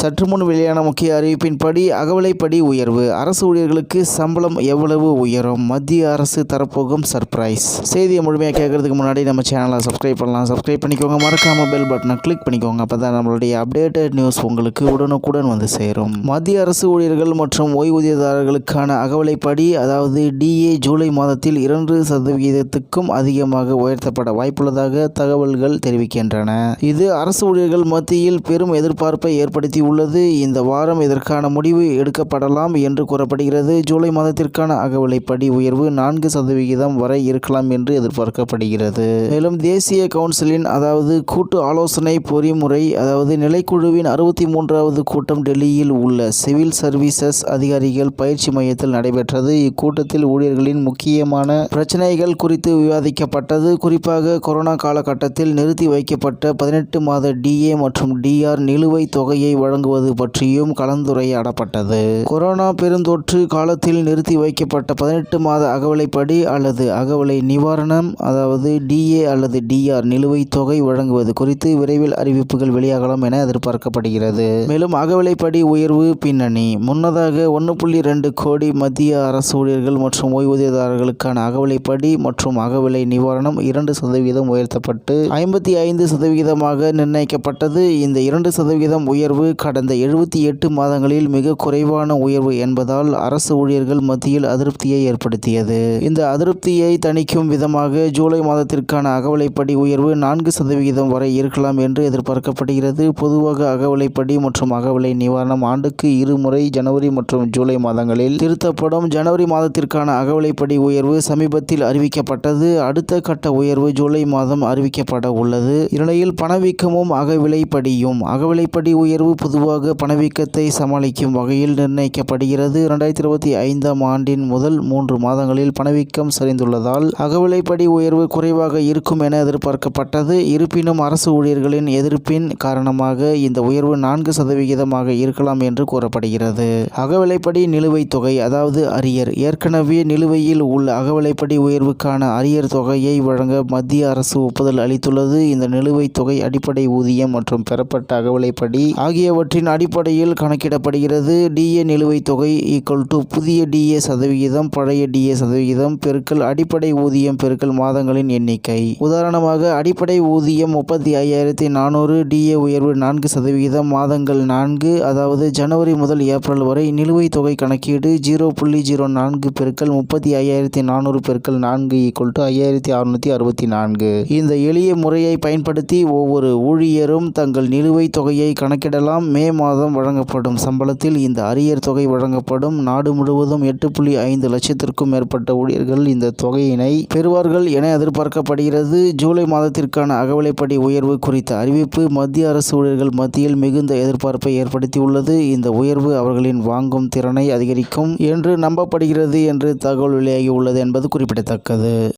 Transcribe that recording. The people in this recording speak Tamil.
சற்று முன் வெளியான முக்கிய அறிவிப்பின்படி அகவலைப்படி உயர்வு. அரசு ஊழியர்களுக்கு சம்பளம் எவ்வளவு உயரும்? மத்திய அரசு தரப்போகும் சர்ப்ரைஸ் செய்தியை முழுமையாக கேட்கறதுக்கு முன்னாடி நம்ம சேனலை சப்ஸ்கிரைப் பண்ணலாம். சப்ஸ்கிரைப் பண்ணிக்கோங்க. மறக்காம பெல் பட்டனை கிளிக் பண்ணிக்கோங்க. அப்போ தான் நம்மளுடைய அப்டேட்டட் நியூஸ் உங்களுக்கு உடனுக்குடன் வந்து சேரும். மத்திய அரசு ஊழியர்கள் மற்றும் ஓய்வூதியதாரர்களுக்கான அகவலைப்படி அதாவது டிஏ ஜூலை மாதத்தில் இரண்டு சதவிகிதத்துக்கும் அதிகமாக உயர்த்தப்பட வாய்ப்புள்ளதாக தகவல்கள் தெரிவிக்கின்றன. இது அரசு ஊழியர்கள் மத்தியில் பெரும் எதிர்பார்ப்பை ஏற்படுத்தி உள்ளது. இந்த வாரம் இதற்கான முடிவு எடுக்கப்படலாம் என்று கூறப்படுகிறது. ஜூலை மாதத்திற்கான அகவிலைப்படி உயர்வு நான்கு சதவிகிதம் வரை இருக்கலாம் என்று எதிர்பார்க்கப்படுகிறது. மேலும் தேசிய கவுன்சிலின் அதாவது கூட்டு ஆலோசனை பொறிமுறை அதாவது நிலைக்குழுவின் அறுபத்தி மூன்றாவது கூட்டம் டெல்லியில் உள்ள சிவில் சர்வீசஸ் அதிகாரிகள் பயிற்சி மையத்தில் நடைபெற்றது. இக்கூட்டத்தில் ஊழியர்களின் முக்கியமான பிரச்சனைகள் குறித்து விவாதிக்கப்பட்டது. குறிப்பாக கொரோனா காலகட்டத்தில் நிறுத்தி வைக்கப்பட்ட பதினெட்டு மாத டிஏ மற்றும் டிஆர் நிலுவைத் தொகையை வழங்க வழங்குவது பற்றியும் கலந்துரையாடப்பட்டது. கொரோனா பெருந்தொற்று காலத்தில் நிறுத்தி வைக்கப்பட்ட பதினெட்டு மாத அகவலைப்படி அல்லது அகவலை நிவாரணம் அதாவது டிஏ அல்லது டிஆர் நிலுவைத் தொகை வழங்குவது குறித்து விரைவில் அறிவிப்புகள் வெளியாகலாம் என எதிர்பார்க்கப்படுகிறது. மேலும் அகவிலைப்படி உயர்வு பின்னணி. முன்னதாக ஒன்று புள்ளி ரெண்டு கோடி மத்திய அரசு ஊழியர்கள் மற்றும் ஓய்வூதியதாரர்களுக்கான அகவிலைப்படி மற்றும் அகவிலை நிவாரணம் இரண்டு சதவீதம் உயர்த்தப்பட்டு ஐம்பத்தி ஐந்து சதவிகிதமாக நிர்ணயிக்கப்பட்டது. இந்த இரண்டு சதவிகிதம் உயர்வு கடந்த எழுபத்தி எட்டு மாதங்களில் மிக குறைவான உயர்வு என்பதால் அரசு ஊழியர்கள் மத்தியில் அதிருப்தியை ஏற்படுத்தியது. இந்த அதிருப்தியை தணிக்கும் விதமாக ஜூலை மாதத்திற்கான அகவலைப்படி உயர்வு நான்கு சதவிகிதம் வரை இருக்கலாம் என்று எதிர்பார்க்கப்படுகிறது. பொதுவாக அகவலைப்படி மற்றும் அகவலை நிவாரணம் ஆண்டுக்கு இருமுறை ஜனவரி மற்றும் ஜூலை மாதங்களில் திருத்தப்படும். ஜனவரி மாதத்திற்கான அகவலைப்படி உயர்வு சமீபத்தில் அறிவிக்கப்பட்டது. அடுத்த கட்ட உயர்வு ஜூலை மாதம் அறிவிக்கப்பட உள்ளது. இந்நிலையில் பணவீக்கமும் அகவிலைப்படியும். அகவிலைப்படி உயர்வு பொதுவாக பணவீக்கத்தை சமாளிக்கும் வகையில் நிர்ணயிக்கப்படுகிறது. இரண்டாயிரத்தி இருபத்தி ஐந்தாம் ஆண்டின் முதல் மூன்று மாதங்களில் பணவீக்கம் சரிந்துள்ளதால் அகவிலைப்படி உயர்வு குறைவாக இருக்கும் என எதிர்பார்க்கப்பட்டது. இருப்பினும் அரசு ஊழியர்களின் எதிர்ப்பின் காரணமாக இந்த உயர்வு நான்கு சதவிகிதமாக இருக்கலாம் என்று கூறப்படுகிறது. அகவிலைப்படி நிலுவைத் தொகை அதாவது அரியர் ஏற்கனவே நிலுவையில் உள்ள அகவிலைப்படி உயர்வுக்கான அரியர் தொகையை வழங்க மத்திய அரசு ஒப்புதல் அளித்துள்ளது. இந்த நிலுவைத் தொகை அடிப்படை ஊதியம் மற்றும் பெறப்பட்ட அகவிலைப்படி ஆகியவற்றின் அடிப்படையில் கணக்கிடப்படுகிறது. டிஏ நிலுவைத் தொகை ஈக்குவல் டு புதிய டிஏ சதவிகிதம் பழைய டிஏ சதவிகிதம் பெருக்கல் அடிப்படை ஊதியம் பெருக்கல் மாதங்களின் எண்ணிக்கை. உதாரணமாக அடிப்படை ஊதியம் முப்பத்தி ஐயாயிரத்தி நானூறு டிஏ உயர்வு நான்கு சதவிகிதம் மாதங்கள் நான்கு அதாவது ஜனவரி முதல் ஏப்ரல் வரை நிலுவைத் தொகை கணக்கீடு ஜீரோ புள்ளி ஜீரோ நான்கு பெருக்கல் முப்பத்தி ஐயாயிரத்தி நானூறு பெருக்கல் நான்கு ஈக்குவல் டு ஐயாயிரத்தி அறுநூற்றி அறுபத்தி நான்கு. இந்த எளிய முறையை பயன்படுத்தி ஒவ்வொரு ஊழியரும் தங்கள் நிலுவைத் தொகையை கணக்கிடலாம். மே மாதம் வழங்கப்படும் சம்பளத்தில் இந்த அரியர் தொகை வழங்கப்படும். நாடு முழுவதும் எட்டு புள்ளி ஐந்து லட்சத்திற்கும் மேற்பட்ட ஊழியர்கள் இந்த தொகையினை பெறுவார்கள் என எதிர்பார்க்கப்படுகிறது. ஜூலை மாதத்திற்கான அகவிலைப்படி உயர்வு குறித்த அறிவிப்பு மத்திய அரசு ஊழியர்கள் மத்தியில் மிகுந்த எதிர்பார்ப்பை ஏற்படுத்தியுள்ளது. இந்த உயர்வு அவர்களின் வாங்கும் திறனை அதிகரிக்கும் என்று நம்பப்படுகிறது என்று தகவல் வெளியாகி உள்ளது என்பது குறிப்பிடத்தக்கது.